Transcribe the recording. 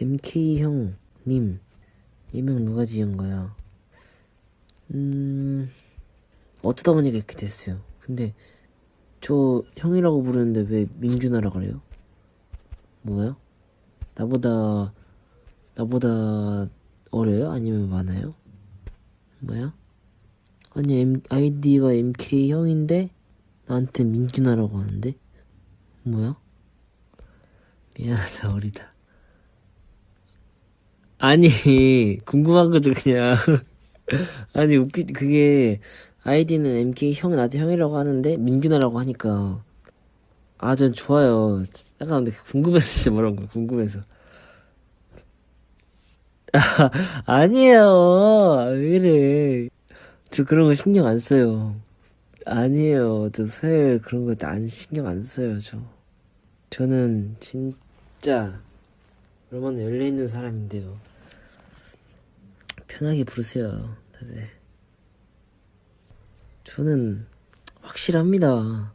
MK 형님 이명 누가 지은 거야? 음 어쩌다 보니까 이렇게 됐어요. 근데 저 형이라고 부르는데 왜 민준아라 그래요? 뭐야? 나보다 나보다 어려요? 아니면 많아요? 뭐야? 아니 M, 아이디가 MK 형인데 나한테 민준아라고 하는데 뭐야? 미안하다 어리다. 아니 궁금한 거죠 그냥. 아니 웃기 그게 아이디는 MK 형 나한테 형이라고 하는데 민준아라고 하니까 아 전 좋아요. 약간 근데 궁금해서 진짜 말한 거야 궁금해서. 아, 아니에요. 왜 이래. 저 그런 거 신경 안 써요. 아니에요. 저 서열 그런 거 안 신경 안 써요, 저. 저는 진짜 얼마나 열려있는 사람인데요. 편하게 부르세요, 다들. 저는 확실합니다.